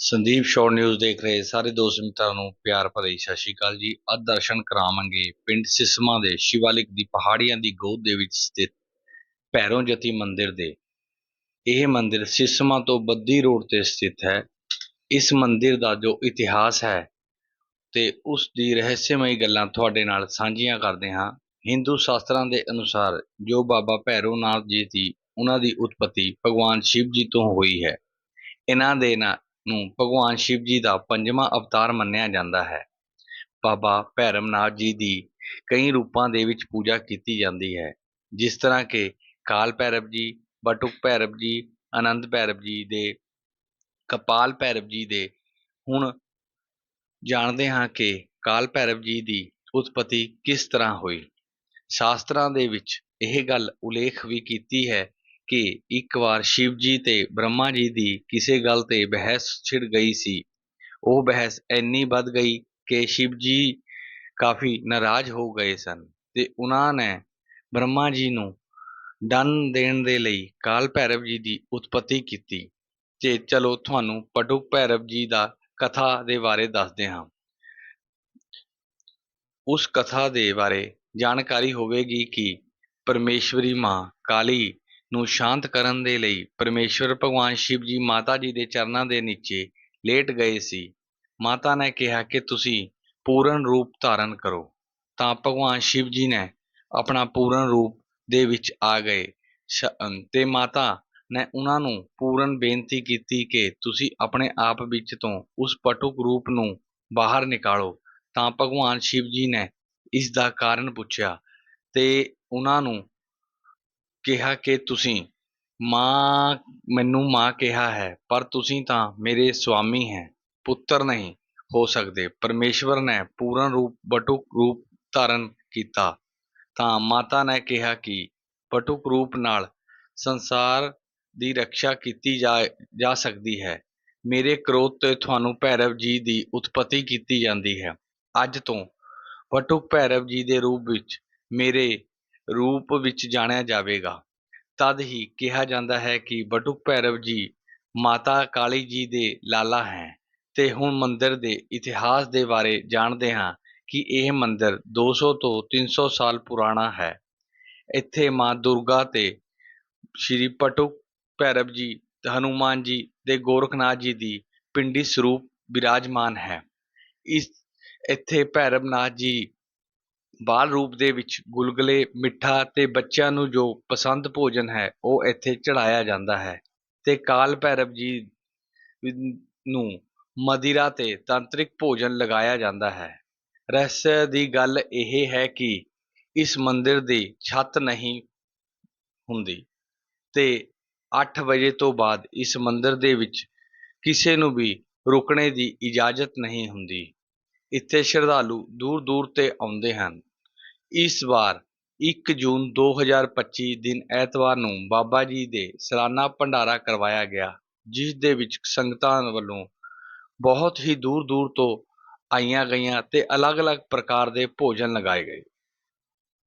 ਸੰਦੀਪ ਸ਼ੋਰ news ਦੇਖ ਰਹੇ ਸਾਰੇ ਦੋਸਤ ਮਿੱਤਰਾਂ ਨੂੰ ਪਿਆਰ ਭਰੀ ਸਤਿ ਸ਼੍ਰੀ ਅਕਾਲ ਜੀ। ਅੱਜ ਦਰਸ਼ਨ ਕਰਾਵਾਂਗੇ ਪਿੰਡ ਸਿਸਮਾ ਦੇ ਸ਼ਿਵਾਲਿਕ ਦੀ ਪਹਾੜੀਆਂ ਦੀ ਗੋਦ ਦੇ ਵਿੱਚ ਸਥਿਤ ਭੈਰੋਂ ਜਤੀ ਮੰਦਿਰ ਦੇ। ਇਹ ਮੰਦਿਰ ਸਿਸਮਾ ਤੋਂ ਬੱਦੀ ਰੋਡ ਤੇ ਸਥਿਤ ਹੈ। ਇਸ ਮੰਦਿਰ ਦਾ ਜੋ ਇਤਿਹਾਸ ਹੈ ਤੇ ਉਸ ਦੀ ਰਹੱਸਮਈ ਗੱਲਾਂ ਤੁਹਾਡੇ ਨਾਲ ਸਾਂਝੀਆਂ ਕਰਦੇ ਹਾਂ। ਹਿੰਦੂ ਸ਼ਾਸਤਰਾਂ ਦੇ ਅਨੁਸਾਰ ਜੋ ਬਾਬਾ ਭੈਰੋ ਨਾਥ ਜੀ ਸੀ ਉਹਨਾਂ ਦੀ ਉਤਪਤੀ ਭਗਵਾਨ ਸ਼ਿਵ ਜੀ ਤੋਂ ਹੋਈ ਹੈ। ਇਹਨਾਂ ਦੇ ਨਾਂ ਨੂੰ ਭਗਵਾਨ ਸ਼ਿਵ ਜੀ ਦਾ ਪੰਜਵਾਂ ਅਵਤਾਰ ਮੰਨਿਆ ਜਾਂਦਾ ਹੈ। ਬਾਬਾ ਭੈਰਵਨਾਥ ਜੀ ਦੀ ਕਈ ਰੂਪਾਂ ਦੇ ਵਿੱਚ ਪੂਜਾ ਕੀਤੀ ਜਾਂਦੀ ਹੈ। ਜਿਸ ਤਰ੍ਹਾਂ ਕਿ ਕਾਲ ਭੈਰਵ ਜੀ, ਬਟੁਕ ਭੈਰਵ ਜੀ ਆਨੰਦ ਭੈਰਵ ਜੀ ਦੇ, ਕਪਾਲ ਭੈਰਵ ਜੀ ਦੇ। ਹੁਣ ਜਾਣਦੇ ਹਾਂ ਕਿ ਕਾਲ ਭੈਰਵ ਜੀ ਦੀ ਉਤਪਤੀ ਕਿਸ ਤਰ੍ਹਾਂ ਹੋਈ। ਸ਼ਾਸਤਰਾਂ ਦੇ ਵਿੱਚ ਇਹ ਗੱਲ ਉਲੇਖ ਵੀ ਕੀਤੀ ਹੈ ਕਿ ਇੱਕ ਵਾਰ ਸ਼ਿਵ ਜੀ ਤੇ ਬ੍ਰਹਮਾ ਜੀ ਦੀ ਕਿਸੇ ਗੱਲ ਤੇ ਬਹਿਸ ਛਿੜ ਗਈ ਸੀ। ਉਹ ਬਹਿਸ ਇੰਨੀ ਵੱਧ ਗਈ ਕਿ ਸ਼ਿਵ ਜੀ ਕਾਫੀ ਨਾਰਾਜ਼ ਹੋ ਗਏ ਸਨ ਤੇ ਉਹਨਾਂ ਨੇ ਬ੍ਰਹਮਾ ਜੀ ਨੂੰ ਦੰਨ ਦੇਣ ਦੇ ਲਈ ਕਾਲ ਭੈਰਵ ਜੀ ਦੀ ਉਤਪਤੀ ਕੀਤੀ। ਤੇ ਚਲੋ ਤੁਹਾਨੂੰ ਪਟੁਕ ਭੈਰਵ ਜੀ ਦਾ ਕਥਾ ਦੇ ਬਾਰੇ ਦੱਸਦੇ ਹਾਂ। ਉਸ ਕਥਾ ਦੇ ਬਾਰੇ ਜਾਣਕਾਰੀ ਹੋਵੇਗੀ ਕਿ ਪਰਮੇਸ਼ਵਰੀ ਮਾਂ ਕਾਲੀ ਨੂੰ ਸ਼ਾਂਤ ਕਰਨ ਦੇ ਲਈ ਪਰਮੇਸ਼ਵਰ ਭਗਵਾਨ ਸ਼ਿਵ ਜੀ ਮਾਤਾ ਜੀ ਦੇ ਚਰਨਾਂ ਦੇ ਨੀਚੇ ਲੇਟ ਗਏ ਸੀ। ਮਾਤਾ ਨੇ ਕਿਹਾ ਕਿ ਤੁਸੀਂ ਪੂਰਨ ਰੂਪ ਧਾਰਨ ਕਰੋ। ਤਾਂ ਭਗਵਾਨ ਸ਼ਿਵ ਜੀ ਨੇ ਆਪਣਾ ਪੂਰਨ ਰੂਪ ਦੇ ਵਿੱਚ ਆ ਗਏ। ਸ਼- ਅਮ, ਤੇ ਮਾਤਾ ਨੇ ਉਹਨਾਂ ਨੂੰ ਪੂਰਨ ਬੇਨਤੀ ਕੀਤੀ ਕਿ ਤੁਸੀਂ ਆਪਣੇ ਆਪ ਵਿੱਚ ਤੋਂ ਉਸ ਪਟੁਕ ਰੂਪ ਨੂੰ ਬਾਹਰ ਨਿਕਾਲੋ। ਤਾਂ ਭਗਵਾਨ ਸ਼ਿਵ ਜੀ ਨੇ ਇਸ ਦਾ ਕਾਰਨ ਪੁੱਛਿਆ ਤੇ ਉਹਨਾਂ ਨੂੰ ਕਿਹਾ ਕਿ ਤੁਸੀਂ ਮਾਂ, ਮੈਨੂੰ ਮਾਂ ਕਿਹਾ ਹੈ, ਪਰ ਤੁਸੀਂ ਤਾਂ ਮੇਰੇ ਸੁਆਮੀ ਹੈ, ਪੁੱਤਰ ਨਹੀਂ ਹੋ ਸਕਦੇ। ਪਰਮੇਸ਼ਵਰ ਨੇ ਪੂਰਨ ਰੂਪ, ਬਟੁਕ ਰੂਪ ਧਾਰਨ ਕੀਤਾ। ਤਾਂ ਮਾਤਾ ਨੇ ਕਿਹਾ ਕਿ ਬਟੁਕ ਰੂਪ ਨਾਲ ਸੰਸਾਰ ਦੀ ਰੱਖਿਆ ਕੀਤੀ ਜਾ ਸਕਦੀ ਹੈ। ਮੇਰੇ ਕ੍ਰੋਧ ਤੇ ਤੁਹਾਨੂੰ ਭੈਰਵ ਜੀ ਦੀ ਉਤਪਤੀ ਕੀਤੀ ਜਾਂਦੀ ਹੈ। ਅੱਜ ਤੋਂ ਬਟੁਕ ਭੈਰਵ ਜੀ ਦੇ ਰੂਪ ਵਿੱਚ, ਮੇਰੇ ਰੂਪ ਵਿੱਚ ਜਾਣਿਆ ਜਾਵੇਗਾ। ਤਦ ਹੀ ਕਿਹਾ ਜਾਂਦਾ ਹੈ ਕਿ ਬਟੁਕ ਭੈਰਵ ਜੀ, ਮਾਤਾ ਕਾਲੀ ਜੀ ਦੇ ਲਾਲਾ ਹੈ ਤੇ ਹੁਣ ਮੰਦਿਰ ਦੇ ਇਤਿਹਾਸ ਦੇ ਬਾਰੇ ਜਾਣਦੇ ਹਾਂ ਕਿ ਇਹ ਮੰਦਿਰ 200 ਤੋਂ 300 ਸਾਲ ਪੁਰਾਣਾ ਹੈ। ਇੱਥੇ ਮਾਂ ਦੁਰਗਾ ਤੇ ਸ਼੍ਰੀ ਪਟੁਕ ਭੈਰਵ ਜੀ ਤੇ ਹਨੂਮਾਨ ਜੀ ਤੇ ਗੋਰਖਨਾਥ ਜੀ ਦੀ ਪਿੰਡੀ ਸਰੂਪ ਬਿਰਾਜਮਾਨ ਹੈ। ਇਸ, ਇੱਥੇ ਭੈਰਵਨਾਥ ਜੀ ਬਾਲ ਰੂਪ ਦੇ ਵਿੱਚ ਗੁਲਗੁਲੇ, ਮਿੱਠਾ ਤੇ ਬੱਚਿਆਂ ਨੂੰ ਜੋ ਪਸੰਦ ਭੋਜਨ ਹੈ, ਉਹ ਇੱਥੇ ਚੜਾਇਆ ਜਾਂਦਾ ਹੈ। ਤੇ ਕਾਲ ਭੈਰਵ ਜੀ ਨੂੰ ਮदिरा ਤੇ ਤਾਂਤਰਿਕ ਭੋਜਨ ਲਗਾਇਆ ਜਾਂਦਾ ਹੈ। ਰਹੱਸ ਦੀ ਗੱਲ ਇਹ ਹੈ ਕਿ ਇਸ ਮੰਦਿਰ ਦੀ ਛੱਤ ਨਹੀਂ ਹੁੰਦੀ ਤੇ 8 ਵਜੇ ਤੋਂ ਬਾਅਦ ਇਸ ਮੰਦਿਰ ਦੇ ਵਿੱਚ ਕਿਸੇ ਨੂੰ ਵੀ ਰੁਕਣੇ ਦੀ ਇਜਾਜ਼ਤ ਨਹੀਂ ਹੁੰਦੀ। ਇੱਥੇ ਸ਼ਰਧਾਲੂ ਦੂਰ ਦੂਰ ਤੇ ਆਉਂਦੇ ਹਨ। ਇਸ ਵਾਰ ਇੱਕ ਜੂਨ 2025 ਦਿਨ ਐਤਵਾਰ ਨੂੰ ਬਾਬਾ ਜੀ ਦੇ ਸਲਾਨਾ ਭੰਡਾਰਾ ਕਰਵਾਇਆ ਗਿਆ, ਜਿਸ ਦੇ ਵਿੱਚ ਸੰਗਤਾਂ ਵੱਲੋਂ ਬਹੁਤ ਹੀ ਦੂਰ ਦੂਰ ਤੋਂ ਆਈਆਂ ਗਈਆਂ ਅਤੇ ਅਲੱਗ-ਅਲੱਗ ਪ੍ਰਕਾਰ ਦੇ ਭੋਜਨ ਲਗਾਏ ਗਏ।